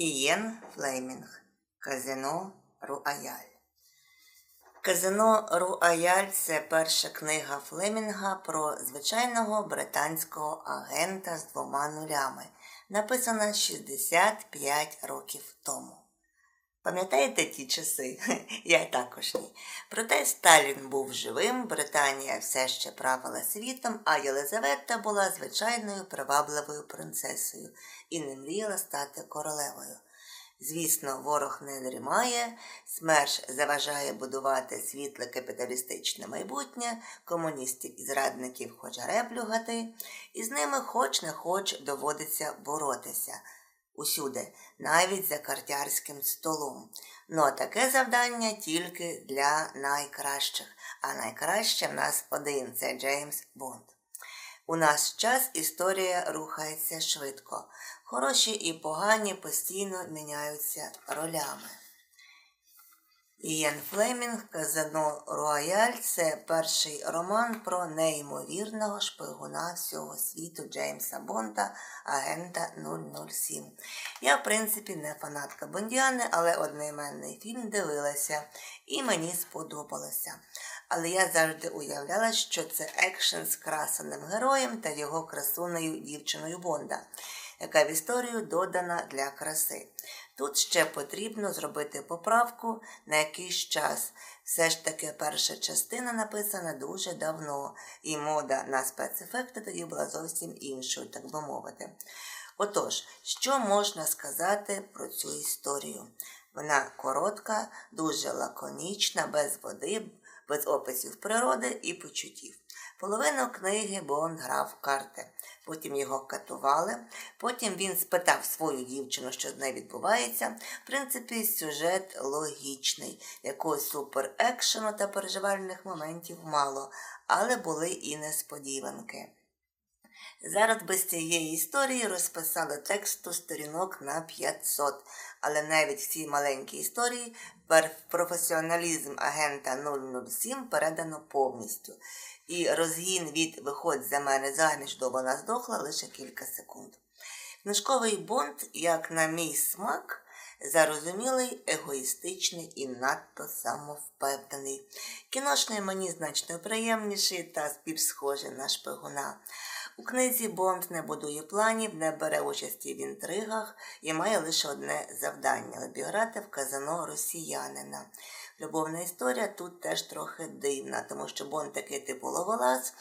Ієн Флеймінг. Казино Руаяль. Казино Руаяль це перша книга Флемінга про звичайного британського агента з двома нулями, написана 65 років тому. Пам'ятаєте ті часи? Я також ні. Проте Сталін був живим, Британія все ще правила світом, а Єлизавета була звичайною привабливою принцесою і не мріяла стати королевою. Звісно, ворог не дрімає, СМЕРШ заважає будувати світле капіталістичне майбутнє, комуністів і зрадників хоче реплюгати, і з ними хоч не хоч доводиться боротися усюди, навіть за картярським столом. Ну таке завдання тільки для найкращих, а найкраще в нас один це Джеймс Бонд. У наш час історія рухається швидко. Хороші і погані постійно міняються ролями. Ієн Флемінг Казано Рояль це перший роман про неймовірного шпигуна всього світу Джеймса Бонда, агента 007. Я, в принципі, не фанатка Бондіани, але одноіменний фільм дивилася і мені сподобалося. Але я завжди уявляла, що це екшен з красеним героєм та його красунею дівчиною Бонда, яка в історію додана для краси. Тут ще потрібно зробити поправку на якийсь час. Все ж таки перша частина написана дуже давно, і мода на спецефекти тоді була зовсім іншою, так би мовити. Отож, що можна сказати про цю історію? Вона коротка, дуже лаконічна, без води, без описів природи і почуттів. Половину книги Бон грав в карти. Потім його катували. Потім він спитав свою дівчину, що з нею відбувається. В принципі, сюжет логічний, якогось супер екшену та переживальних моментів мало, але були і несподіванки. Зараз без цієї історії розписали тексту сторінок на 500, але навіть в цій маленькій історії професіоналізм агента 007 передано повністю. І розгін від виходь за мене заміж до вона здохла лише кілька секунд. Книжковий бонд, як на мій смак, зарозумілий, егоїстичний і надто самовпевнений. Кіношний мені значно приємніший та більш схожий на шпигуна. У книзі Бонд не будує планів, не бере участі в інтригах і має лише одне завдання обіграти в казано росіянина. Любовна історія тут теж трохи дивна, тому що Бонд такий типу ловолаз,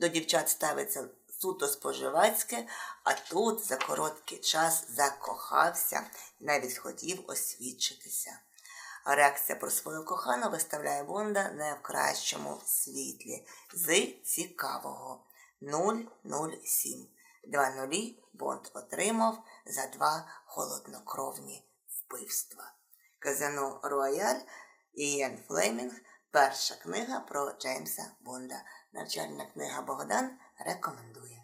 до дівчат ставиться суто споживацьке, а тут за короткий час закохався навіть хотів освідчитися. А реакція про свою кохану виставляє Бонда не в кращому світлі з цікавого. 007. Два нулі Бонд отримав за два холоднокровні вбивства. Казано Рояль Ієн Флемінг. Перша книга про Джеймса Бонда. Навчальна книга Богдан рекомендує.